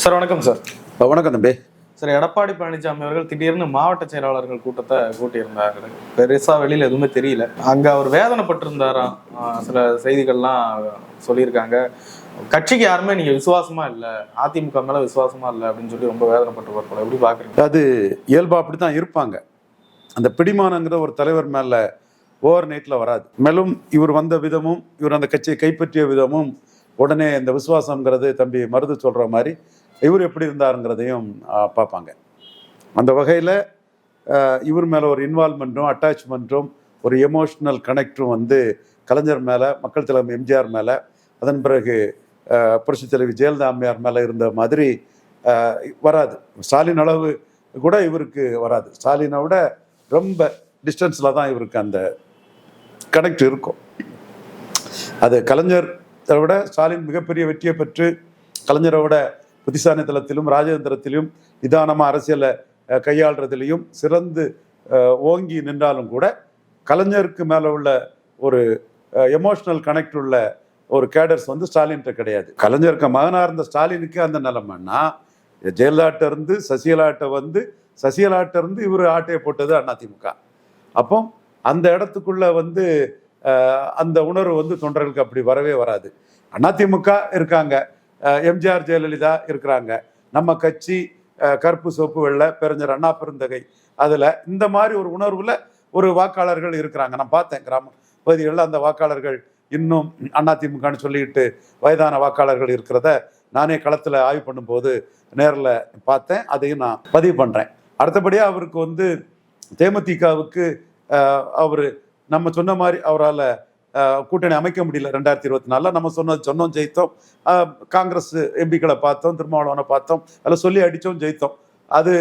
Sir வணக்கம் sir. வணக்கம் தம்பி. சார் எடப்பாடி பழனிசாமி அவர்கள் திடீர்னு மாவட்ட செயலாளர்கள் கூட்டத்தை கூட்டியிருந்தாரு. பெருசா வெளியில எதுவுமே தெரியல. அங்க அவர் வேதனைப்பட்டிருந்தாராம் சில செய்திகள்லாம் சொல்லியிருக்காங்க. கட்சிக்கு யாருமே நீங்க விசுவாசமா இல்ல அதிமுக மேல விசுவாசமா இல்ல அப்படின்னு சொல்லி ரொம்ப வேதனைப்பட்டு போல. எப்படி பாக்குறீங்க? அது இயல்பா அப்படி தான் இருப்பாங்க. அந்த பிடிமானங்கிற ஒரு தலைவர் மேல ஓவர் நைட்டில் வராது. மேலும் இவர் வந்த விதமும் இவர் அந்த கட்சியை கைப்பற்றிய விதமும் உடனே இந்த விசுவாசங்கிறது தம்பி மருது சொல்ற மாதிரி இவர் எப்படி இருந்தாருங்கிறதையும் பார்ப்பாங்க. அந்த வகையில் இவர் மேலே ஒரு இன்வால்மெண்ட்டும் அட்டாச்மெண்ட்டும் ஒரு எமோஷ்னல் கனெக்டும் வந்து கலைஞர் மேலே மக்கள் தலைவர் எம்ஜிஆர் மேலே அதன் பிறகு புரட்சி தலைவி ஜெயலலிதா அம்மையார் மேலே இருந்த மாதிரி வராது. ஸ்டாலின் அளவு கூட இவருக்கு வராது. ஸ்டாலினை விட ரொம்ப டிஸ்டன்ஸில் தான் இவருக்கு அந்த கனெக்ட் இருக்கும். அது கலைஞர் விட ஸ்டாலின் மிகப்பெரிய வெற்றியை பெற்று கலைஞரை விட புத்திசாலித்தனத்திலும் ராஜதந்திரத்திலும் நிதானமாக அரசியலை அஹ், கையாள்றதுலையும் சிறந்து ஓங்கி நின்றாலும் கூட கலைஞருக்கு மேலே உள்ள ஒரு எமோஷனல் கனெக்ட் உள்ள ஒரு கேடர்ஸ் வந்து ஸ்டாலின்கிட்ட கிடையாது. கலைஞருக்கு மகனாக இருந்த ஸ்டாலினுக்கு அந்த நிலைமைன்னா ஜெயலலிதாட்ட இருந்து சசிகலாட்ட வந்து சசிகலாட்ட இருந்து இவர் ஆட்டையை போட்டது அதிமுக. அப்போ அந்த இடத்துக்குள்ள வந்து அந்த உணர்வு வந்து தொண்டர்களுக்கு அப்படி வரவே வராது. அதிமுக இருக்காங்க. எம்ஜிஆர் ஜெயலலிதா இருக்கிறாங்க. நம்ம கட்சி கருப்பு சோப்பு வெள்ளை பெருஞ்சர் அண்ணா பெருந்தகை அதில் இந்த மாதிரி ஒரு உணர்வில் ஒரு வாக்காளர்கள் இருக்கிறாங்க. நான் பார்த்தேன் கிராம பகுதிகளில் அந்த வாக்காளர்கள் இன்னும் அதிமுகன்னு சொல்லிட்டு வயதான வாக்காளர்கள் இருக்கிறத நானே களத்தில் ஆய்வு பண்ணும்போது நேரில் பார்த்தேன். அதையும் நான் பதிவு பண்ணுறேன் அடுத்தபடியாக அவருக்கு வந்து தேமுதிகவுக்கு அவர் நம்ம சொன்ன மாதிரி அவரால் கூட்டணி அமைக்க முடியல ரெண்டாயிரத்தி இருபத்தி நாலில் நம்ம சொன்னது சொன்னோம் ஜெயித்தோம். காங்கிரஸ் எம்பிக்களை பார்த்தோம் திருமாவளவனை பார்த்தோம். அதில் சொல்லி அடித்தோம் ஜெயித்தோம். அது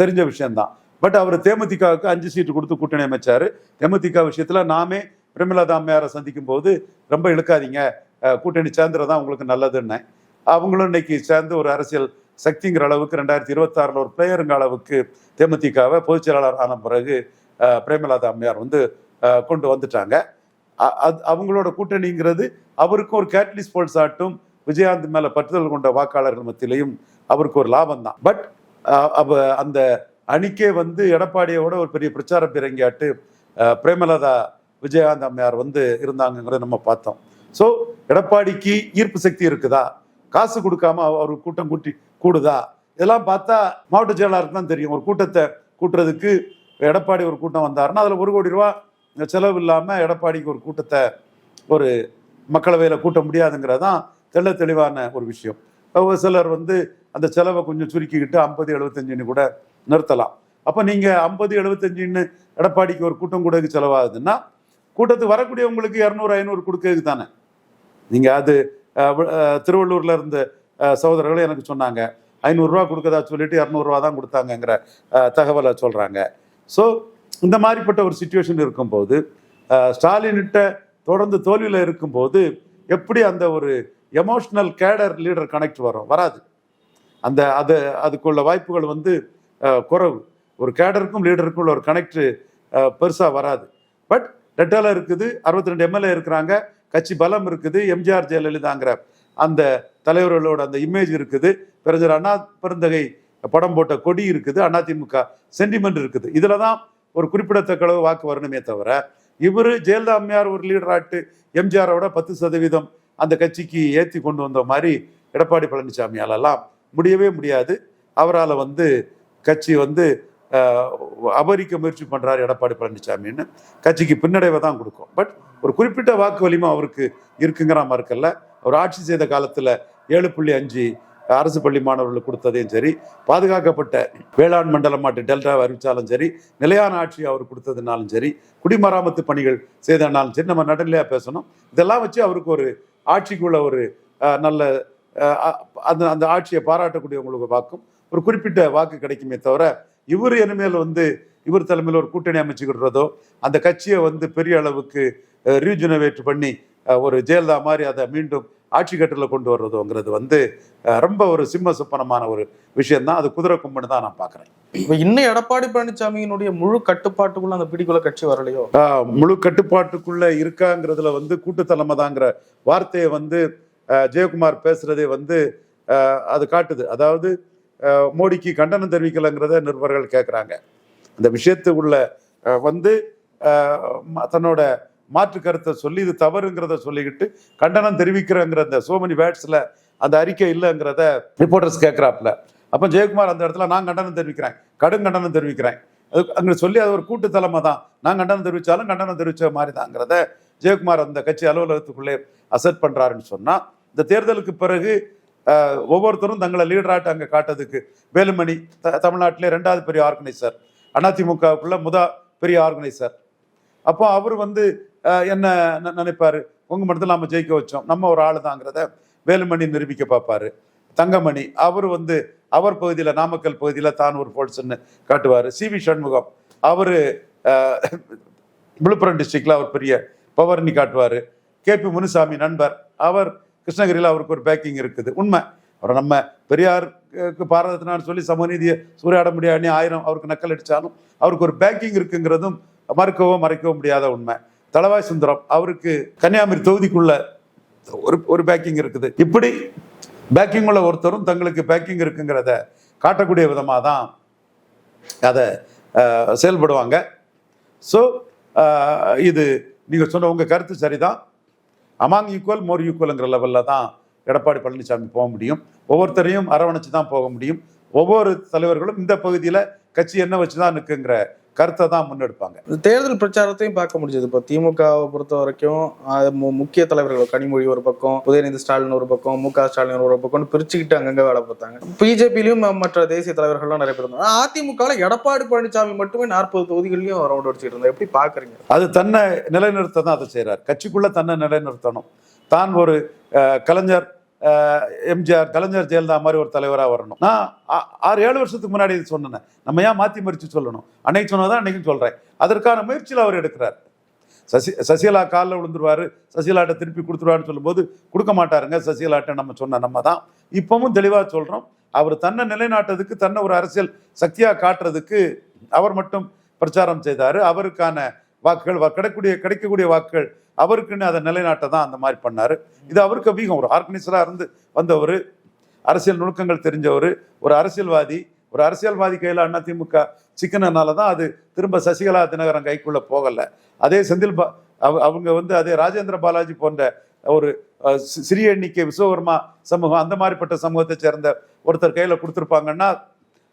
தெரிஞ்ச விஷயம்தான். பட் அவர் தேமுதிகவுக்கு அஞ்சு சீட்டு கொடுத்து கூட்டணி அமைச்சார். தேமுதிக விஷயத்தில் நாமே பிரமிளா அம்மையாரை சந்திக்கும் போது ரொம்ப இழுக்காதீங்க. கூட்டணி சேர்ந்துறதான் உங்களுக்கு நல்லதுன்னேன். அவங்களும் இன்னைக்கு சேர்ந்து ஒரு அரசியல் சக்திங்கிற அளவுக்கு ரெண்டாயிரத்தி இருபத்தாறில் ஒரு பிளேயருங்க அளவுக்கு தேமுதிகவை பொதுச் செயலாளர் ஆன பிறகு பிரேமலதா அம்மையார் வந்து கொண்டு வந்துட்டாங்க. அவங்களோட கூட்டணிங்கிறது அவருக்கும் ஒரு கேட்லிஸ் போல்ஸ் ஆட்டும் விஜயகாந்த் மேல பற்றுதல் கொண்ட வாக்காளர்கள் மத்தியிலையும் அவருக்கு ஒரு லாபம் தான் பட் அவ அந்த அணிக்கே வந்து எடப்பாடியோட ஒரு பெரிய பிரச்சார பிறங்கியாட்டு பிரேமலதா விஜயகாந்த் அம்மையார் வந்து இருந்தாங்கங்கிறத நம்ம பார்த்தோம். ஸோ எடப்பாடிக்கு ஈர்ப்பு சக்தி இருக்குதா? காசு கொடுக்காம அவ- அவர் கூட்டம் கூட்டி கூடுதா? இதெல்லாம் பார்த்தா மாவட்ட செயலாளருக்கு தான் தெரியும். ஒரு கூட்டத்தை கூட்டுறதுக்கு எடப்பாடி ஒரு கூட்டம் வந்தாருன்னா அதில் ஒரு கோடி ரூபா செலவு இல்லாமல் எடப்பாடிக்கு ஒரு கூட்டத்தை ஒரு மக்களவையில் கூட்ட முடியாதுங்கிறது தான் தெள்ள தெளிவான ஒரு விஷயம். ஒரு சிலர் வந்து அந்த செலவை கொஞ்சம் சுருக்கிக்கிட்டு ஐம்பது எழுபத்தஞ்சுன்னு கூட நிறுத்தலாம். அப்போ நீங்கள் ஐம்பது எழுபத்தஞ்சுன்னு எடப்பாடிக்கு ஒரு கூட்டம் கூட செலவாகுதுன்னா கூட்டத்துக்கு வரக்கூடியவங்களுக்கு இரநூறு ஐநூறு கொடுக்கறதுக்கு தானே. நீங்கள் அது திருவள்ளூரில் இருந்த அஹ், சகோதரர்கள் எனக்கு சொன்னாங்க ஐநூறுரூவா கொடுக்கதா சொல்லிட்டு இரநூறுவா தான் கொடுத்தாங்கங்கிற தகவலை சொல்கிறாங்க ஸோ இந்த மாதிரிப்பட்ட ஒரு சுச்சுவேஷன் இருக்கும்போது ஸ்டாலின்கிட்ட தொடர்ந்து தோல்வியில் இருக்கும்போது எப்படி அந்த ஒரு எமோஷ்னல் கேடர் லீடர் கனெக்ட் வரும்? வராது. அந்த அது அதுக்குள்ள வாய்ப்புகள் வந்து குறவு. ஒரு கேடருக்கும் லீடருக்கும் உள்ள ஒரு கனெக்ட் பெருசாக வராது. பட் ரெட்டால இருக்குது அறுபத்தி ரெண்டு எம்எல்ஏ இருக்கிறாங்க கட்சி பலம் இருக்குது எம்ஜிஆர் ஜெயலலிதாங்கிற அந்த தலைவர்களோட அந்த இமேஜ் இருக்குது. பெருஞ்சர் அண்ணா பெருந்தகை படம் போட்ட கொடி இருக்குது அதிமுக சென்டிமெண்ட் இருக்குது. இதில் தான் ஒரு குறிப்பிடத்தக்க அளவு வாக்கு வரணுமே தவிர இவர் ஜெயலலிதா அம்மையார் ஒரு லீடர் ஆட்டு எம்ஜிஆரோட பத்து சதவீதம் அந்த கட்சிக்கு ஏற்றி கொண்டு வந்த மாதிரி எடப்பாடி பழனிசாமியாலெல்லாம் முடியவே முடியாது. அவரால் வந்து கட்சி வந்து அபரிக்க முயற்சி பண்ணுறாரு எடப்பாடி பழனிசாமின்னு கட்சிக்கு பின்னடைவை தான் கொடுக்கும். பட் ஒரு குறிப்பிட்ட வாக்கு வலிமை அவருக்கு இருக்குங்கிற மாதிரி இருக்கல்ல. அவர் ஆட்சி செய்த காலத்தில் ஏழு புள்ளி அஞ்சு அரசு பள்ளி மாணவர்களுக்கு கொடுத்ததையும் சரி பாதுகாக்கப்பட்ட வேளாண் மண்டலம் மாட்டு டெல்டா அறிவித்தாலும் சரி நிலையான ஆட்சி அவர் கொடுத்ததுனாலும் சரி குடிமராமத்து பணிகள் செய்தனாலும் சரி நம்ம நடுநிலையாக பேசணும். இதெல்லாம் வச்சு அவருக்கு ஒரு ஆட்சிக்குள்ள ஒரு நல்ல அந்த அந்த ஆட்சியை பாராட்டக்கூடியவங்களுக்கு வாக்கும். ஒரு குறிப்பிட்ட வாக்கு கிடைக்குமே தவிர இவர் இனிமேல் வந்து இவர் தலைமையில் ஒரு கூட்டணி அமைச்சுக்கிடுறதோ அந்த கட்சியை வந்து பெரிய அளவுக்கு ரீஜுனவேட் பண்ணி ஒரு ஜெயலலிதா மாதிரி அதை மீண்டும் ஆட்சி கட்டில் கொண்டு வர்றதோங்கிறது வந்து ரொம்ப ஒரு சிம்ம சொப்பனமான ஒரு விஷயம்தான். அது குதிரை கும்பன்னு தான் நான் பார்க்குறேன். இப்ப இன்னும் எடப்பாடி பழனிசாமியினுடைய முழு கட்டுப்பாட்டுக்குள்ள அந்த பிடிக்குள்ள கட்சி வரலையோ? முழு கட்டுப்பாட்டுக்குள்ள இருக்காங்கிறதுல வந்து கூட்டுத்தலைமை தாங்கிற வார்த்தையை வந்து ஜெயக்குமார் பேசுறதே வந்து அது காட்டுது. அதாவது மோடிக்கு கண்டனம் தெரிவிக்கலைங்கிறத நிருபர்கள் கேட்குறாங்க அந்த விஷயத்துக்குள்ள அஹ், வந்து தன்னோட மாற்று கருத்தை சொல்லி இது தவறுங்கிறத சொல்லிக்கிட்டு கண்டனம் தெரிவிக்கிறங்கிற அந்த சோமனி வேர்ட்ஸில் அந்த அறிக்கை இல்லைங்கிறத ரிப்போர்ட்டர்ஸ் கேட்குறாப்புல அப்போ ஜெயக்குமார் அந்த இடத்துல நான் கண்டனம் தெரிவிக்கிறேன். கடும் கண்டனம் தெரிவிக்கிறேன். அது அங்கே சொல்லி அது ஒரு கூட்டு தலைமை தான். நான் கண்டனம் தெரிவித்தாலும் கண்டனம் தெரிவித்த மாதிரி தாங்கிறத ஜெயக்குமார் அந்த கட்சி அலுவலகத்துக்குள்ளே அசெட் பண்ணுறாருன்னு சொன்னால் இந்த தேர்தலுக்கு பிறகு ஒவ்வொருத்தரும் தங்களை லீடராட்டு அங்கே காட்டுறதுக்கு வேலுமணி த தமிழ்நாட்டிலே ரெண்டாவது பெரிய ஆர்கனைசர் அதிமுகவுக்குள்ள முதா பெரிய ஆர்கனைசர் அப்போ அவர் வந்து என்ன நினைப்பாரு? உங்க மட்டும் நம்ம ஜெயிக்க வச்சோம். நம்ம ஒரு ஆளு தாங்கிறத வேலுமணி நிரூபிக்க பார்ப்பாரு தங்கமணி அவர் வந்து அவர் பகுதியில் நாமக்கல் பகுதியில் தான் ஒரு போல்ஸ்ன்னு காட்டுவார். சி வி சண்முகம் அவர் விழுப்புரம் டிஸ்ட்ரிக்டில் அவர் பெரிய பவர்னி காட்டுவார். கே பி முனுசாமி நண்பர் அவர் கிருஷ்ணகிரியில் அவருக்கு ஒரு பேக்கிங் இருக்குது. உண்மை. அவர் நம்ம பெரியாருக்கு பாரதத்தினான்னு சொல்லி சமநீதியை சூறையாட முடியாதுன்னு ஆயிரம் அவருக்கு நக்கல் அடித்தாலும் அவருக்கு ஒரு பேக்கிங் இருக்குங்கிறதும் மறுக்கவோ மறைக்கவோ முடியாத உண்மை. தளவாய் சுந்தரம் அவருக்கு கன்னியாகுமரி தொகுதிக்குள்ள ஒரு ஒரு பேக்கிங் இருக்குது. இப்படி பேக்கிங் உள்ள ஒருத்தரும் தங்களுக்கு பேக்கிங் இருக்குங்கிறத காட்டக்கூடிய விதமாக தான் அதை செயல்படுவாங்க. ஸோ இது நீங்கள் சொன்ன உங்கள் கருத்து சரிதான். அமாங் ஈக்குவல் மோர் ஈக்குவலுங்கிற லெவலில் தான் எடப்பாடி பழனிசாமி போக முடியும். ஒவ்வொருத்தரையும் அரவணைச்சு தான் போக முடியும். ஒவ்வொரு தலைவர்களும் இந்த பகுதியில் கட்சி என்ன வச்சு தான் நிற்குங்கிற கருத்தை தான் முன்னெடுப்பாங்க. இந்த தேர்தல் பிரச்சாரத்தையும் பார்க்க முடிஞ்சது. இப்போ திமுகவை பொறுத்த வரைக்கும் முக்கிய தலைவர்கள் கனிமொழி ஒரு பக்கம் உதயநிதி ஸ்டாலின் ஒரு பக்கம் மு க ஸ்டாலின் ஒரு பக்கம்னு பிரிச்சுக்கிட்டு அங்கங்க வேலை பார்த்தாங்க. பிஜேபியிலும் மற்ற தேசிய தலைவர்கள்லாம் நிறைய பேர் இருந்தாங்க. அதிமுகவில் எடப்பாடி பழனிசாமி மட்டுமே நாற்பது தொகுதிகளையும் ரவுண்ட் அடிச்சுட்டு இருந்தார் எப்படி பாக்குறீங்க அது தன்னை நிலைநிறுத்த தான் அதை செய்கிறார் கட்சிக்குள்ள தன்னை நிலைநிறுத்தணும். தான் ஒரு கலைஞர் எம்ஜிஆர் கலைஞர் ஜெயலலிதா மாதிரி ஒரு தலைவராக வரணும். நான் ஆறு ஏழு வருஷத்துக்கு முன்னாடி இது சொன்னேன். நம்ம ஏன் மாற்றி மறித்து சொல்லணும்? அன்னைக்கு சொன்னதான் அன்னைக்கும் சொல்கிறேன் அதற்கான முயற்சியில் அவர் எடுக்கிறார். சசி சசிகலா காலில் விழுந்துருவாரு. சசிகலாட்டை திருப்பி கொடுத்துருவாருன்னு சொல்லும்போது கொடுக்க மாட்டாருங்க. சசிகலாட்டை நம்ம சொன்ன நம்ம தான். இப்பவும் தெளிவாக சொல்கிறோம் அவர் தன்னை நிலைநாட்டுறதுக்கு தன்னை ஒரு அரசியல் சக்தியாக காட்டுறதுக்கு அவர் மட்டும் பிரச்சாரம் செய்தார். அவருக்கான வாக்குகள் வ- கிடைக்கக்கூடிய கிடைக்கக்கூடிய வாக்குகள் அவருக்குன்னு அதை நிலைநாட்ட தான் அந்த மாதிரி பண்ணார். இது அவருக்கு அபிகம். ஒரு ஆர்கனைசராக இருந்து வந்தவர் அரசியல் நுணுக்கங்கள் தெரிஞ்சவர் ஒரு அரசியல்வாதி ஒரு அரசியல்வாதி கையில் அதிமுக சிக்கனனால தான் அது திரும்ப சசிகலா தினகரன் கைக்குள்ளே போகலை. அதே செந்தில் பா அவ- அவங்க வந்து அதே ராஜேந்திர பாலாஜி போன்ற ஒரு சிறிய எண்ணிக்கை விஸ்வகர்மா சமூகம் அந்த மாதிரிப்பட்ட சமூகத்தை சேர்ந்த ஒருத்தர் கையில் கொடுத்துருப்பாங்கன்னா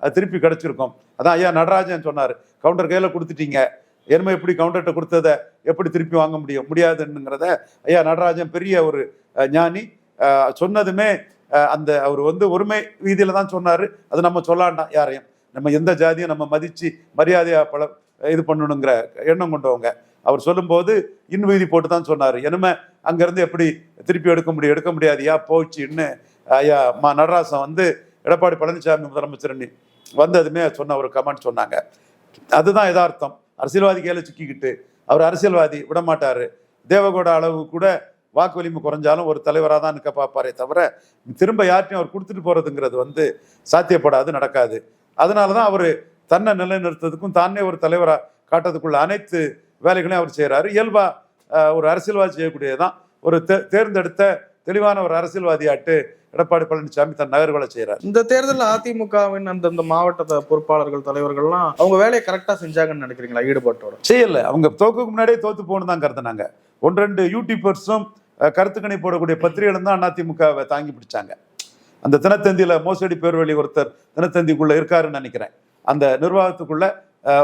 அது திருப்பி கிடச்சிருக்கும். அதான் ஐயா நடராஜன் சொன்னார் கவுண்டர் கையில் கொடுத்துட்டீங்க எருமை எப்படி கவுண்டர்கிட்ட கொடுத்ததை எப்படி திருப்பி வாங்க முடியும் முடியாதுங்கிறத ஐயா நடராஜன் பெரிய ஒரு ஞானி. சொன்னதுமே அந்த அவர் வந்து ஒருமை வீதியில தான் சொன்னார். அது நம்ம சொல்லாண்டாம் யாரையும். நம்ம எந்த ஜாதியும் நம்ம மதித்து மரியாதையாக பல இது பண்ணணுங்கிற எண்ணம் கொண்டவங்க. அவர் சொல்லும்போது இன் வீதி போட்டு தான் சொன்னார். இனிமே அங்கேருந்து எப்படி திருப்பி எடுக்க முடியும் எடுக்க முடியாதியா போச்சுன்னு ஐயா மா நடராசன் வந்து எடப்பாடி பழனிசாமி முதலமைச்சர் வந்ததுமே சொன்ன ஒரு கமெண்ட் சொன்னாங்க. அதுதான் யதார்த்தம். அரசியல்வாதி கையில சிக்கிக்கிட்டு அவர் அரசியல்வாதி விடமாட்டார். தேவகோட அளவு கூட வாக்கு வலிமை குறைஞ்சாலும் ஒரு தலைவராக தான் நிற்க பார்ப்பாரே தவிர திரும்ப யார்ட்டையும் அவர் கொடுத்துட்டு போகிறதுங்கிறது வந்து சாத்தியப்படாது நடக்காது. அதனால தான் அவர் தன்னை நிலைநிறுத்ததுக்கும் தானே ஒரு தலைவராக காட்டுறதுக்குள்ள அனைத்து வேலைகளையும் அவர் செய்கிறாரு இயல்பாக ஒரு அரசியல்வாதி செய்யக்கூடியதான் ஒரு தே- தேர்ந்தெடுத்த தெளிவான ஒரு அரசியல்வாதியாட்டு எடப்பாடி பழனிசாமி தன் நகர்வுகளை செய்கிறார் இந்த தேர்தலில் அதிமுகவின் அந்தந்த மாவட்ட பொறுப்பாளர்கள் தலைவர்கள்லாம் அவங்க வேலையை கரெக்டா செஞ்சாங்கன்னு நினைக்கிறீங்களா ஈடுபாட்டோட? செய்யல. அவங்க தோக்குக்கு முன்னாடியே தோத்து போகணும் தான் கருதுனாங்க ஒன்று ரெண்டு யூடியூபர்ஸும் அஹ், கருத்து கணிப்பு போடக்கூடிய பத்திரிகைகளும் தான் அதிமுகவை தாங்கி பிடிச்சாங்க. அந்த தினத்தந்தியில மோசடி பேர்வழி ஒருத்தர் தினத்தந்திக்குள்ள இருக்காருன்னு நினைக்கிறேன். அந்த நிர்வாகத்துக்குள்ள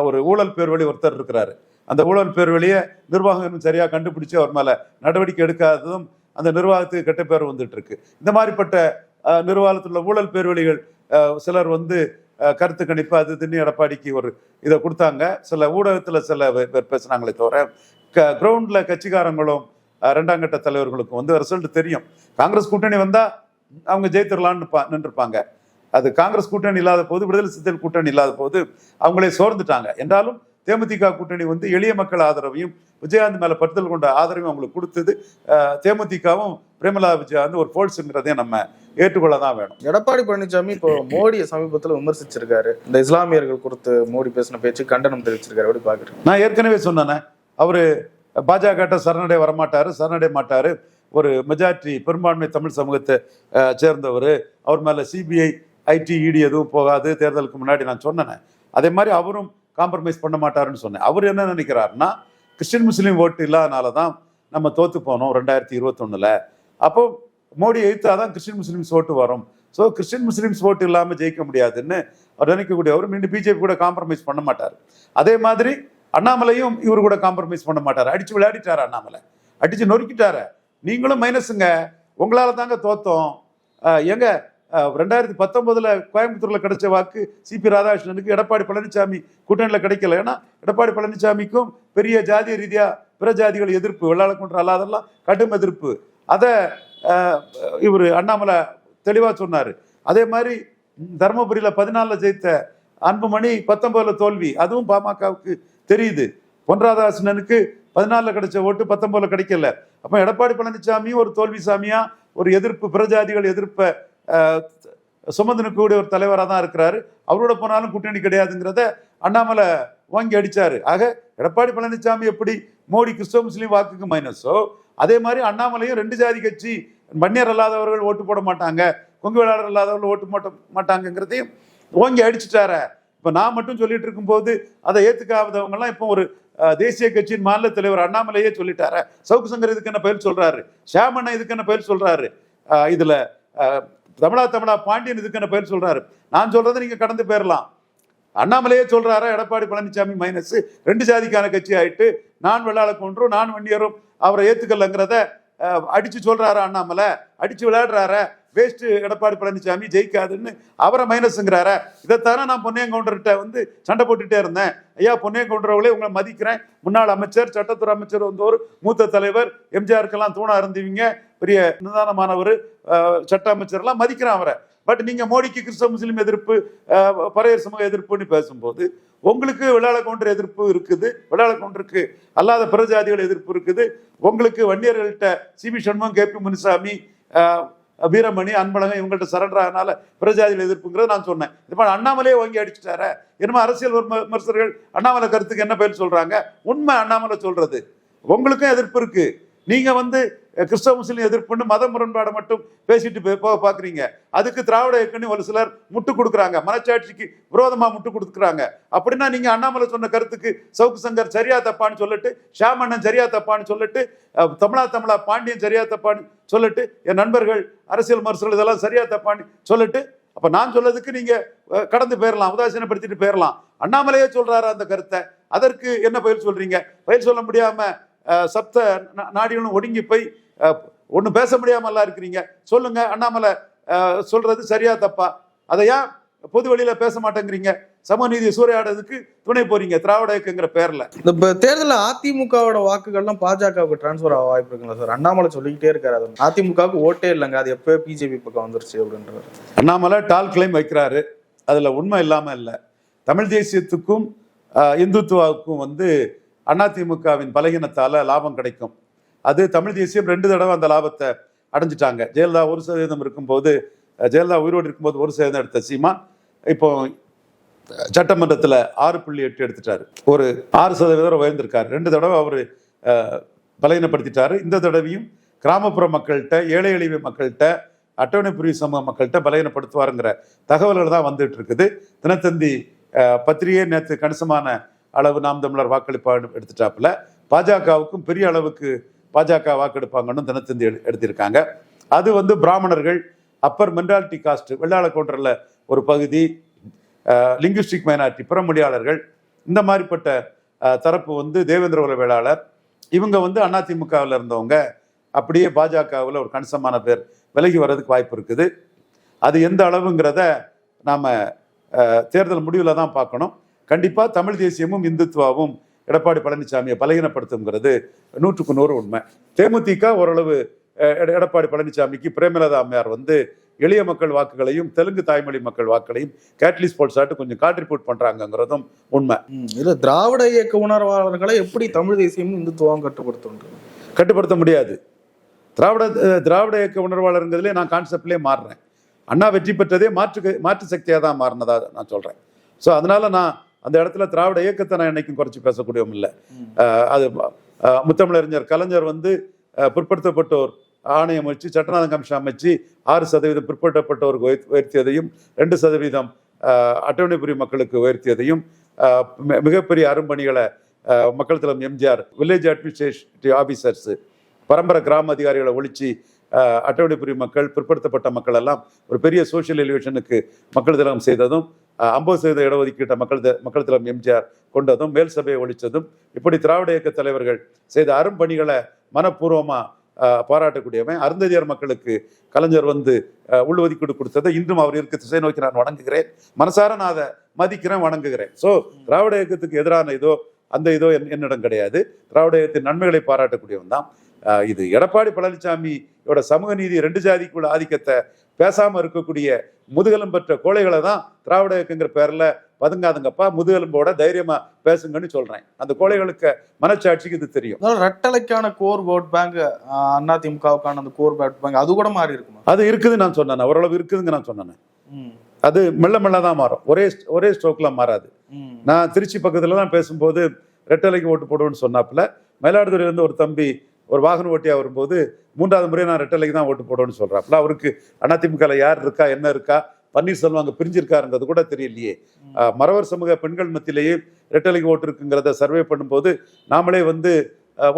ஒரு ஊழல் பேர்வழி ஒருத்தர் இருக்கிறாரு. அந்த ஊழல் பேர்வழியை நிர்வாகம் இன்னும் சரியா கண்டுபிடிச்சு அவர் மேல நடவடிக்கை எடுக்காததும் அந்த நிர்வாகத்துக்கு கெட்ட பேர் வந்துட்டு இருக்கு இந்த மாதிரிப்பட்ட நிர்வாகத்தில் உள்ள ஊழல் பேர்வழிகள் சிலர் வந்து கருத்து கணிப்பு அது இதுன்னு எடப்பாடிக்கு ஒரு இதை கொடுத்தாங்க. சில ஊடகத்தில் சில பேர் பேசுனாங்களே தவிர க கிரவுண்டில் கட்சிக்காரங்களும் ரெண்டாம் கட்ட தலைவர்களுக்கும் வந்து ரிசல்ட் தெரியும். காங்கிரஸ் கூட்டணி வந்தால் அவங்க ஜெயித்திரலான்னு பா- நின்றுப்பாங்க. அது காங்கிரஸ் கூட்டணி இல்லாத போது விடுதலை சிறுத்தைகள் கூட்டணி இல்லாத போது அவங்களே சோர்ந்துட்டாங்க. என்றாலும் தேமுதிக கூட்டணி வந்து எளிய மக்கள் ஆதரவையும் விஜயகாந்த் மேல பற்றுதல் கொண்ட ஆதரவையும் அவங்களுக்கு கொடுத்தது. தேமுதிகவும் பிரேமலா விஜயகாந்த் ஒரு போல்ஸுங்கிறதையும் நம்ம ஏற்றுக்கொள்ள தான் வேணும். எடப்பாடி பழனிசாமி இப்போ மோடியை சமீபத்துல விமர்சிச்சிருக்காரு. இந்த இஸ்லாமியர்கள் குறித்து மோடி பேசின பேச்சு கண்டனம் தெரிவிச்சிருக்காரு. எப்படி பாக்குறீங்க நான் ஏற்கனவே சொன்னேனே அவரு பாஜக சரணடைய வரமாட்டாரு சரணடைய மாட்டாரு. ஒரு மெஜாரிட்டி பெரும்பான்மை தமிழ் சமூகத்தை சேர்ந்தவர். அவர் மேலே சிபிஐ ஐடி இடி எதுவும் போகாது. தேர்தலுக்கு முன்னாடி நான் சொன்னேன். அதே மாதிரி அவரும் காம்ப்ரமைஸ் பண்ண மாட்டாருன்னு சொன்னேன். அவர் என்ன நினைக்கிறாருன்னா கிறிஸ்டின் முஸ்லீம் ஓட்டு இல்லாதனால தான் நம்ம தோத்து போனோம் ரெண்டாயிரத்தி இருபத்தொன்னுல. அப்போ மோடி எதிர்த்தாதான் கிறிஸ்டின் முஸ்லீம்ஸ் ஓட்டு வரும். ஸோ கிறிஸ்டின் முஸ்லீம்ஸ் ஓட்டு இல்லாமல் ஜெயிக்க முடியாதுன்னு அவர் நினைக்கக்கூடிய அவர் மீண்டும் பிஜேபி கூட காம்ப்ரமைஸ் பண்ண மாட்டார். அதே மாதிரி அண்ணாமலையும் இவர் கூட காம்ப்ரமைஸ் பண்ண மாட்டார். அடிச்சு விளையாடிட்டாரு அண்ணாமலை. அடிச்சு நொறுக்கிட்டாரு. நீங்களும் மைனஸுங்க உங்களால தாங்க தோத்தோம். எங்க ரெண்டாயிரத்தி பத்தொன்பதுல கோயம்புத்தூர்ல கிடைச்ச வாக்கு சிபி ராதாகிருஷ்ணனுக்கு எடப்பாடி பழனிசாமி கூட்டணியில் கிடைக்கல. ஏன்னா எடப்பாடி பழனிசாமிக்கும் பெரிய ஜாதிய ரீதியா பிற ஜாதிகள் எதிர்ப்பு வெள்ளாளக்குன்ற அல்லாதெல்லாம் கடும் எதிர்ப்பு. அதை இவர் அண்ணாமலை தெளிவாக சொன்னார். அதே மாதிரி தருமபுரியில் பதினாலில் ஜெயித்த அன்புமணி பத்தொன்பதில் தோல்வி அதுவும் பாமகவுக்கு தெரியுது. பொன் ராதாகிருஷ்ணனுக்கு பதினாலில் கிடைச்ச ஓட்டு பத்தொன்பதில் கிடைக்கல. அப்போ எடப்பாடி பழனிசாமியும் ஒரு தோல்வி சாமியாக ஒரு எதிர்ப்பு பிரஜாதிகள் எதிர்ப்பை அஹ், கூடிய ஒரு தலைவராக தான் இருக்கிறாரு. அவரோட போனாலும் கூட்டணி கிடையாதுங்கிறத அண்ணாமலை வாங்கி அடித்தார் ஆக எடப்பாடி பழனிசாமி எப்படி மோடி கிறிஸ்தவ முஸ்லீம் வாக்குக்கு மைனஸோ அதே மாதிரி அண்ணாமலையும் ரெண்டு ஜாதி கட்சி வன்னியர் அல்லாதவர்கள் ஓட்டு போட மாட்டாங்க கொங்கு வேளாளர் இல்லாதவர்கள் ஓட்டு போட்ட மாட்டாங்கங்கிறதையும் ஓங்கி அடிச்சுட்டார. இப்போ நான் மட்டும் சொல்லிட்டு இருக்கும்போது அதை ஏற்றுக்காதவங்கலாம் இப்போ ஒரு தேசிய கட்சியின் மாநில தலைவர் அண்ணாமலையே சொல்லிட்டார. சவுக்கு சங்கர் இதுக்கு என்ன பயிர் சொல்கிறாரு ஷியாமண்ணா இதுக்கு என்ன பயிர் சொல்கிறாரு இதில் தமிழா தமிழா பாண்டியன் இதுக்குன்னு பெயர் சொல்றாரு. நான் சொல்றதை நீங்க கடந்து போயிடலாம் அண்ணாமலையே சொல்றாரு எடப்பாடி பழனிசாமி மைனஸ் ரெண்டு ஜாதிக்கான கட்சி ஆயிட்டு நான் வெள்ளாள கொன்றும் நான் வன்னியரும் அவரை ஏத்துக்கலங்கிறத அடிச்சு சொல்றாரா அண்ணாமலை? அடிச்சு விளையாடுறாரா. வேஸ்ட் எடப்பாடி பழனிசாமி ஜெயிக்காதுன்னு அவரை மைனஸ்ங்கிறாரா இதைத்தானே நான் பொன்னையங்கவுண்டர்கிட்ட வந்து சண்டை போட்டுகிட்டே இருந்தேன். ஐயா பொன்னையங்கவுண்டரவங்களே உங்களை மதிக்கிறேன். முன்னாள் அமைச்சர் சட்டத்துறை அமைச்சர் வந்தோர் மூத்த தலைவர் எம்ஜிஆருக்கெல்லாம் தூணா இருந்தீங்க பெரிய நிதானமானவர் சட்ட அமைச்சர்லாம் மதிக்கிறேன் அவரை. பட் நீங்கள் மோடிக்கு கிறிஸ்தவ முஸ்லீம் எதிர்ப்பு பரையர் பறையர் சமூக எதிர்ப்புன்னு பேசும்போது உங்களுக்கு விளையாட கவுண்டர் எதிர்ப்பு இருக்குது விளையாட கவுண்டருக்கு அல்லாத பிரஜாதிகள் எதிர்ப்பு இருக்குது. உங்களுக்கு வன்னியர்கள்ட்ட C B Shanmugam K. P. Munisamy Veeramani Anbazhagan இவங்கள்ட்ட சரண்டர் ஆனால பிரஜாதிகள் எதிர்ப்புங்கிறத நான் சொன்னேன். இது மாதிரி அண்ணாமலையே வாங்கி அடிச்சுட்டார. என்னமோ அரசியல் விமர்சகர்கள் அண்ணாமலை கருத்துக்கு என்ன பேர் சொல்றாங்க? உண்மை அண்ணாமலை சொல்றது. உங்களுக்கும் எதிர்ப்பு இருக்குது நீங்கள் வந்து கிறிஸ்தவ முஸ்லீம் எதிர்ப்புன்னு மத முரண்பாடை மட்டும் பேசிட்டு போய் போக பார்க்குறீங்க அதுக்கு திராவிட இயக்கம்னு ஒரு சிலர் முட்டு கொடுக்குறாங்க. மனச்சாட்சிக்கு விரோதமாக முட்டு கொடுக்குறாங்க. அப்படின்னா நீங்கள் அண்ணாமலை சொன்ன கருத்துக்கு சவுக்கு சங்கர் சரியா தப்பான்னு சொல்லிட்டு ஷாமண்ணன் சரியா தப்பான்னு சொல்லிட்டு தமிழா தமிழா பாண்டியன் சரியா தப்பான்னு சொல்லிட்டு என் நண்பர்கள் அரசியல் விமர்சகர்கள் இதெல்லாம் சரியா தப்பான்னு சொல்லிட்டு அப்போ நான் சொல்லதுக்கு நீங்கள் கடந்து போயிடலாம் உதாசீனப்படுத்திட்டு போயிடலாம் அண்ணாமலையே சொல்கிறாரு அந்த கருத்தை. அதற்கு என்ன பயிர் சொல்கிறீங்க பயிர் சொல்ல முடியாமல் சப்த நாடிகளும் ஒடுங்கி போய் ஒன்றும் பேச முடியாமலாம் இருக்கிறீங்க. சொல்லுங்க அண்ணாமலை அஹ், சொல்றது சரியா தப்பா? அதை ஏன் பொது வெளியில பேச மாட்டேங்கிறீங்க? சமநீதி சூறையாடுறதுக்கு துணை போறீங்க திராவிட இயக்கங்கிற பேர்ல. இந்த தேர்தலில் அதிமுகவோட வாக்குகள்லாம் பாஜகவுக்கு டிரான்ஸ்ஃபர் ஆக வாய்ப்பு இருக்குங்களா சார் அண்ணாமலை சொல்லிக்கிட்டே இருக்காரு அது அதிமுகவுக்கு ஓட்டே இல்லைங்க அது எப்போ பிஜேபி பக்கம் வந்துருச்சு அப்படின்றாரு. அண்ணாமலை டால் கிளைம் வைக்கிறாரு அதுல உண்மை இல்லாம இல்லை. தமிழ் தேசியத்துக்கும் இந்துத்துவாவுக்கும் வந்து அதிமுகவின் பலகீனத்தால் லாபம் கிடைக்கும். அது தமிழ் தேசியம் ரெண்டு தடவை அந்த லாபத்தை அடைஞ்சிட்டாங்க. ஜெயலலிதா ஒரு சதவீதம் இருக்கும்போது ஜெயலலிதா உயிரோடு இருக்கும்போது ஒரு சதவீதம் எடுத்த சீமா இப்போ சட்டமன்றத்தில் ஆறு புள்ளி எட்டு எடுத்துட்டாரு. ஒரு ஆறு சதவீதம் உயர்ந்திருக்காரு. ரெண்டு தடவை அவர் பலகீனப்படுத்திட்டாரு. இந்த தடவையும் கிராமப்புற மக்கள்கிட்ட ஏழை எளிய மக்கள்கிட்ட அட்டவணை பிரிவு சமூக மக்கள்கிட்ட பலகீனப்படுத்துவாருங்கிற தகவல்கள் தான் வந்துட்டு இருக்குது. தினத்தந்தி பத்திரிகை நேற்று கணிசமான அளவு நாம் தமிழர் வாக்களிப்பாடு எடுத்துட்டாப்புல. பாஜகவுக்கும் பெரிய அளவுக்கு பாஜக வாக்கெடுப்பாங்கன்னு தினத்தந்தி எடு- எடுத்திருக்காங்க. அது வந்து பிராமணர்கள் அப்பர் மென்டாலிட்டி காஸ்ட் வெள்ளாள கவுண்டரில் ஒரு பகுதி லிங்குஸ்டிக் மைனாரிட்டி பிறமொழியாளர்கள் இந்த மாதிரிப்பட்ட தரப்பு வந்து தேவேந்திர உல வேளாளர் இவங்க வந்து அதிமுகவில் இருந்தவங்க அப்படியே பாஜகவில் ஒரு கணிசமான பேர் விலகி வர்றதுக்கு வாய்ப்பு இருக்குது. அது எந்த அளவுங்கிறத நாம் தேர்தல் முடிவில் தான் பார்க்கணும். கண்டிப்பாக தமிழ் தேசியமும் இந்துத்துவாவும் எடப்பாடி பழனிசாமியை பலகீனப்படுத்துங்கிறது நூற்றுக்கு நூறு உண்மை. தேமுதிக ஓரளவு எடப்பாடி பழனிசாமிக்கு பிரேமலதா அம்மையார் வந்து எளிய மக்கள் வாக்குகளையும் தெலுங்கு தாய்மொழி மக்கள் வாக்குகளையும் கேட்லிஸ் போல்சாட்டு கொஞ்சம் கான்ட்ரிபியூட் பண்றாங்கங்கிறதும் உண்மை. இல்ல திராவிட இயக்க உணர்வாளர்களை எப்படி தமிழ் தேசியமும் இந்துத்துவம் கட்டுப்படுத்தும்? கட்டுப்படுத்த முடியாது. திராவிட திராவிட இயக்க உணர்வாளருங்கிறதுலே நான் கான்செப்ட்லேயே மாறுறேன். அண்ணா வெற்றி பெற்றதே மாற்று மாற்று சக்தியாக தான் மாறினதா நான் சொல்கிறேன் ஸோ அதனால நான் அந்த இடத்துல திராவிட இயக்கத்தை நான் என்னைக்கும் குறைச்சி பேசக்கூடியவும் இல்லை. அது முத்தமிழறிஞர் கலைஞர் வந்து பிற்படுத்தப்பட்டோர் ஆணையம் வச்சு சட்டநாதன் கமிஷன் அமைச்சு ஆறு சதவீதம் பிற்படுத்தப்பட்டோருக்கு உயர்த்தியதையும் ரெண்டு சதவீதம் அட்டவணைபுரி மக்களுக்கு உயர்த்தியதையும் மிகப்பெரிய அரும்பணிகளை மக்கள் தலம் எம்ஜிஆர் வில்லேஜ் அட்மினிஸ்ட்ரேட்டிவ் ஆஃபீஸர்ஸ் பரம்பரை கிராம அதிகாரிகளை ஒழிச்சு ஆஹ், அட்டவணைப்புரி மக்கள் பிற்படுத்தப்பட்ட மக்கள் எல்லாம் ஒரு பெரிய சோஷியல் எலிவேஷனுக்கு மக்கள் திலம் செய்ததும் ஐம்பது சதவீத இடஒதுக்கீட்டை மக்கள் மக்கள் தலைவர் எம்ஜிஆர் கொண்டதும் மேல் சபையை ஒழிச்சதும் இப்படி திராவிட இயக்க தலைவர்கள் செய்த அரும்பணிகளை மனப்பூர்வமா பாராட்டக்கூடியவன் அருந்ததியார் மக்களுக்கு கலைஞர் வந்து ஆஹ், உள்ஒதுக்கீடு கொடுத்ததை இன்றும் அவர் இருக்க திசை நோக்கி நான் வணங்குகிறேன். மனசார நான் அதை மதிக்கிறேன் வணங்குகிறேன். ஸோ திராவிட இயக்கத்துக்கு எதிரான இதோ அந்த இதோ என்- என்னிடம் கிடையாது. திராவிட இயக்கத்தின் நன்மைகளை பாராட்டக்கூடியவன் தான். இது எடப்பாடி பழனிசாமியோட சமூக நீதி ரெண்டு ஜாதிக்குள்ள ஆதிக்கத்தை பேசாம இருக்கக்கூடிய முதுகெலும் பெற்ற கோழைகளை தான் திராவிட இயக்கங்கிற பேர்ல பதுங்காதுங்கப்பா முதுகெலும்போட தைரியமா பேசுங்கன்னு சொல்றேன். அந்த கோழைகளுக்கு மனச்சாட்சிக்கு இது தெரியும். ரெட்டலைக்கான கோர் ஓட் பேங்க் அதிமுகவுக்கான அந்த கோர் ஓட் பேங்க் அது கூட மாறி இருக்குமா? அது இருக்குதுன்னு நான் சொன்னேன். ஓரளவு இருக்குதுங்க நான் சொன்னேன். அது மெல்ல மெல்ல தான் மாறும். ஒரே ஒரே ஸ்ட்ரோக்ல மாறாது. நான் திருச்சி பக்கத்துலலாம் பேசும்போது ரெட்டலைக்கு ஓட்டு போடுவேன்னு சொன்னாப்புல. மயிலாடுதுறையிலேருந்து ஒரு தம்பி ஒரு வாகன ஓட்டியா வரும்போது மூன்றாவது முறை நான் ரெட்டலைக்கு தான் ஓட்டு போடுவேன்னு சொல்றாப்புல. அவருக்கு அதிமுகல யார் இருக்கா என்ன இருக்கா பன்னீர்செல்வம் அங்கே பிரிஞ்சிருக்காருங்கிறது கூட தெரியலையே. ஆஹ் மறவர் சமூக பெண்கள் மத்தியிலேயே ரெட்டலைக்கு ஓட்டு இருக்குங்கிறத சர்வே பண்ணும்போது நாமளே வந்து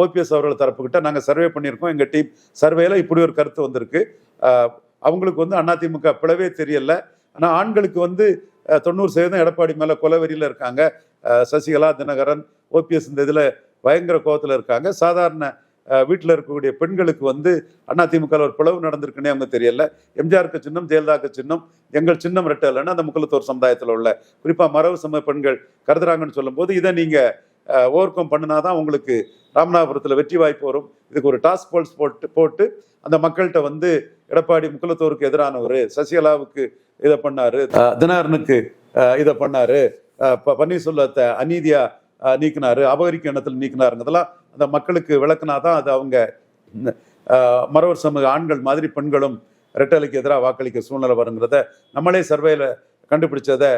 ஓபிஎஸ் அவர்கள் தரப்புக்கிட்ட நாங்கள் சர்வே பண்ணியிருக்கோம். எங்கள் டீம் சர்வேல இப்படி ஒரு கருத்து வந்திருக்கு. அவங்களுக்கு வந்து அதிமுக பிளவே தெரியல. ஆனால் ஆண்களுக்கு வந்து தொண்ணூறு சதவீதம் எடப்பாடி மேலே கொலவெறியில் இருக்காங்க. சசிகலா தினகரன் ஓபிஎஸ் இந்த இதில் பயங்கர கோவத்தில் இருக்காங்க. சாதாரண வீட்டில் இருக்கக்கூடிய பெண்களுக்கு வந்து அதிமுக ஒரு பிளவு நடந்திருக்குன்னே அவங்க தெரியல. எம்ஜிஆருக்கு சின்னம் ஜெயலலிதாக்கு சின்னம் எங்கள் சின்னம் ரெட்டலைன்னு அந்த முக்கலத்தோர் சமுதாயத்தில் உள்ள குறிப்பாக மரபு சம பெண்கள் கருதுறாங்கன்னு சொல்லும்போது இதை நீங்கள் ஓவர் கம் பண்ணினாதான் உங்களுக்கு ராமநாதபுரத்தில் வெற்றி வாய்ப்பு வரும். இதுக்கு ஒரு டாஸ்க் போல்ஸ் போட்டு போட்டு அந்த மக்கள்கிட்ட வந்து எடப்பாடி முக்குலத்தோருக்கு எதிரானவர் சசிகலாவுக்கு இதை பண்ணாரு தினாரனுக்கு இதை பண்ணாரு ப- பன்னீர்செல்வத்தை அநீதியாக அஹ் நீக்கினாரு அபகரிக்க எண்ணத்தில் நீக்கினாருங்கிறதெல்லாம் அந்த மக்களுக்கு விளக்குனா தான் அது அவங்க மறவர் சமூக ஆண்கள் மாதிரி பெண்களும் ரெட்டலைக்கு எதிராக வாக்களிக்க சூழ்நிலை வருங்கிறத நம்மளே சர்வேல கண்டுபிடிச்சதை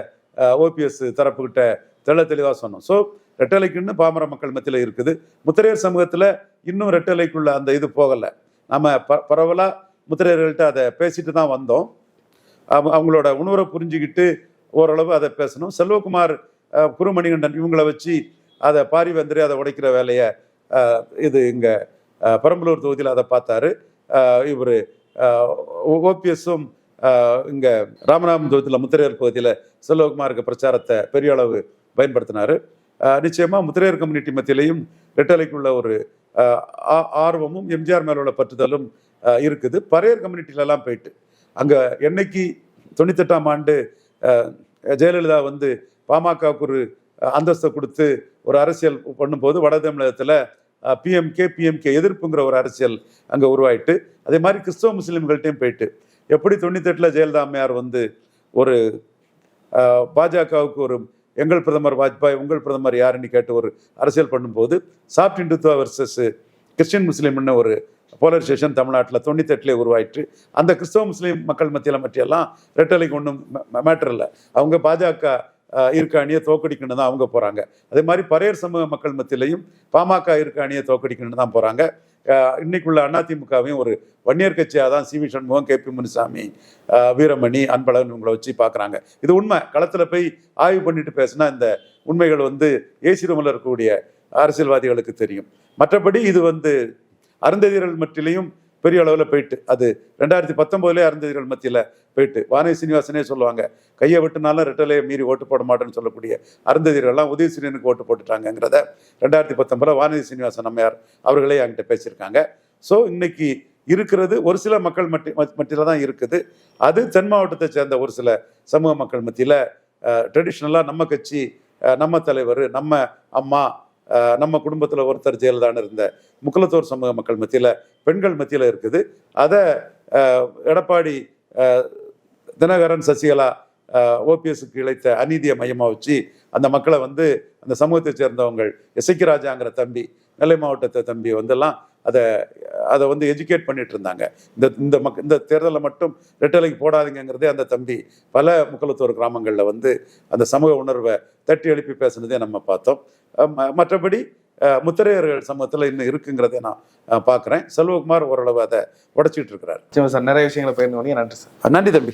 ஓபிஎஸ் தரப்புக்கிட்ட தெள்ள தெளிவாக சொன்னோம். ஸோ ரெட்டலைக்குன்னு பாமர மக்கள் மத்தியில் இருக்குது. முத்திரையர் சமூகத்தில் இன்னும் ரெட்டலைக்குள்ள அந்த இது போகலை. நம்ம ப பரவலாக முத்திரையர்கள்ட்ட அதை பேசிட்டு தான் வந்தோம். அவங்களோட உணர்வை புரிஞ்சுக்கிட்டு ஓரளவு அதை பேசணும். செல்வகுமார் குருமணிகண்டன் இவங்களை வச்சு அதை பாரி வந்துரு அதை உடைக்கிற வேலையை இது இங்கே பெரம்பலூர் தொகுதியில் அதை பார்த்தாரு. இவர் ஓபிஎஸும் இங்கே ராமநாதபுரம் தொகுதியில் முத்திரையர் பகுதியில் செல்வகுமாருக்கு பிரச்சாரத்தை பெரிய அளவு பயன்படுத்தினார். நிச்சயமாக முத்திரையர் கம்யூனிட்டி மத்தியிலையும் ரெட்டலைக்குள்ள ஒரு ஆ- ஆர்வமும் எம்ஜிஆர் மேல உள்ள பற்றுதலும் இருக்குது. பறையர் கம்யூனிட்டிலலாம் போயிட்டு அங்கே என்னைக்கு தொண்ணூத்தெட்டாம் ஆண்டு ஜெயலலிதா வந்து பாமகவுக்கு ஒரு அந்தஸ்தை கொடுத்து ஒரு அரசியல் பண்ணும்போது வட தமிழகத்தில் பிஎம்கே பிஎம்கே எதிர்ப்புங்கிற ஒரு அரசியல் அங்கே உருவாயிட்டு அதே மாதிரி கிறிஸ்தவ முஸ்லீம்கள்ட்டையும் போயிட்டு. எப்படி தொண்ணூத்தெட்டில் ஜெயலலிதா அம்மையார் வந்து ஒரு பாஜகவுக்கு ஒரு எங்கள் பிரதமர் வாஜ்பாய் உங்கள் பிரதமர் யாருன்னு கேட்டு ஒரு அரசியல் பண்ணும்போது சாப்ட் இந்துத்துவா வர்சஸ் கிறிஸ்டின் முஸ்லீம்னு ஒரு போலரைசேஷன் தமிழ்நாட்டில் தொண்ணூத்தெட்டுலேயே உருவாயிற்று அந்த கிறிஸ்தவ முஸ்லீம் மக்கள் மத்தியில் மற்றியெல்லாம் ரெட்டலைக்கு ஒன்றும் மேட்டர் இல்லை. அவங்க பாஜக அஹ், இருக்க அணியை தோக்கடிக்கணும் தான் அவங்க போகிறாங்க அதே மாதிரி பரையர் சமூக மக்கள் மத்தியிலையும் பாமக இருக்க அணியை தோக்கடிக்கணும் தான் போகிறாங்க இன்னைக்குள்ள அதிமுகவையும் ஒரு வன்னியர் கட்சியாக தான் C V Shanmugam K P Munusamy Veeramani Anbazhagan இவங்களை வச்சு பார்க்குறாங்க இது உண்மை. களத்தில் போய் ஆய்வு பண்ணிட்டு பேசினா இந்த உண்மைகள் வந்து ஏசி ரூமில் இருக்கக்கூடிய அரசியல்வாதிகளுக்கு தெரியும். மற்றபடி இது வந்து அருந்ததியர்கள் மத்தியிலையும் பெரிய அளவில் போயிட்டு அது ரெண்டாயிரத்தி பத்தொம்போதுலேயே அருந்ததியர்கள் மத்தியில் போயிட்டு வானே சீனிவாசனே சொல்லுவாங்க கையை விட்டுனாலும் ரெட்டலையை மீறி ஓட்டு போட மாட்டேன்னு சொல்லக்கூடிய அருந்ததியர்கள்லாம் உதயசூரியனுக்கு ஓட்டு போட்டுட்டாங்கிறத ரெண்டாயிரத்தி பத்தொன்பதில் வானதி சீனிவாசன் அம்மையார் அவர்களே என்கிட்ட பேசியிருக்காங்க. ஸோ இன்னைக்கு இருக்கிறது ஒரு சில மக்கள் மட்டி மத்தியில் தான் இருக்குது. அது தென் மாவட்டத்தை சேர்ந்த ஒரு சில சமூக மக்கள் மத்தியில் ட்ரெடிஷ்னலாக நம்ம கட்சி நம்ம தலைவர் நம்ம அம்மா நம்ம குடும்பத்தில் ஒருத்தர் ஜெயலலிதான்னு இருந்த முக்குலத்தோர் சமூக மக்கள் மத்தியில் பெண்கள் மத்தியில் இருக்குது. அதை எடப்பாடி தினகரன் சசிகலா ஓபிஎஸ்க்கு இழைத்த அநீதியை மையமாக வச்சு அந்த மக்களை வந்து அந்த சமூகத்தை சேர்ந்தவங்க எசைக்கு ராஜாங்கிற தம்பி நெல்லை மாவட்டத்தை தம்பி வந்தெல்லாம் அதை அதை வந்து எஜுகேட் பண்ணிட்டு இருந்தாங்க. இந்த இந்த மக் இந்த தேர்தலில் மட்டும் ரெட்டலைக்கு போடாதீங்கிறதே அந்த தம்பி. பல முக்குலத்தோர் கிராமங்களில் வந்து அந்த சமூக உணர்வை தட்டி எழுப்பி பேசுனதே நம்ம பார்த்தோம். மற்றபடி முத்திரையர்கள் சமூகத்தில் இன்னும் இருக்குங்கிறதை நான் பார்க்கிறேன் செல்வகுமார் ஓரளவு அதை உடைச்சிட்டு இருக்கிறார். சார் நிறைய விஷயங்களை கொண்டீங்க. நன்றி சார். நன்றி தம்பி.